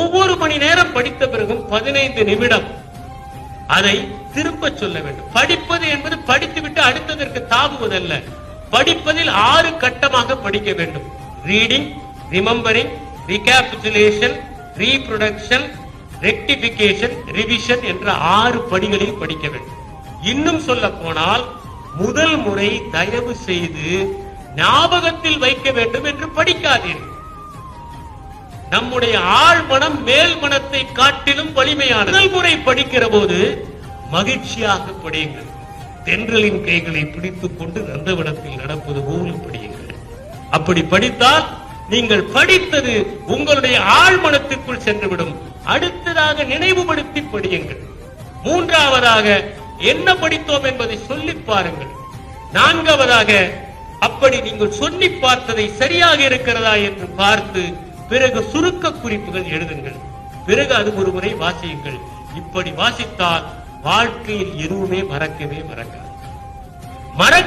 ஒவ்வொரு மணி நேரம் படித்த பிறகும் பதினைந்து நிமிடம். அதை திரும்ப சொல்ல வேண்டும். படிப்பது என்பது படித்துவிட்டு அடுத்ததற்கு தாவுவதல்ல. படிப்பதில் ஆறு கட்டமாக படிக்க வேண்டும். Reading remembering recapitulation reproduction rectification revision என்ற ஆறு படிகளில் படிக்க வேண்டும். இன்னும் சொல்ல போனால் முதல் முறை தயவு செய்து ஞாபகத்தில் வைக்க வேண்டும் என்று படிக்காதீர்கள். நம்முடைய ஆழ்மனம் மேல் மனத்தை காட்டிலும் வலிமையானது. முதல் முறை படிக்கிற போது மகிழ்ச்சியாக படியுங்கள். தென்றலின் கைகளை பிடித்துக் கொண்டு நந்தவனத்தில் நடப்பது போல படியுங்கள். அப்படி படித்தால் நீங்கள் படித்தது உங்களுடைய ஆழ்மனத்திற்குள் சென்றுவிடும். அடுத்ததாக நினைவுபடுத்தி படியுங்கள். மூன்றாவதாக என்ன படித்தோம் என்பதை சொல்லி பாருங்கள். நான்காவதாக அப்படி நீங்கள் சொல்லி பார்த்ததை சரியாக இருக்கிறதா? என்று பார்த்து பிறகு சுருக்க குறிப்புகள் எழுதுங்கள். பிறகு அது ஒரு முறை வாசியுங்கள். இப்படி வாசித்தால் வாழ்க்கையில் எதுவுமே மறக்கவே மறக்காது. மறக்க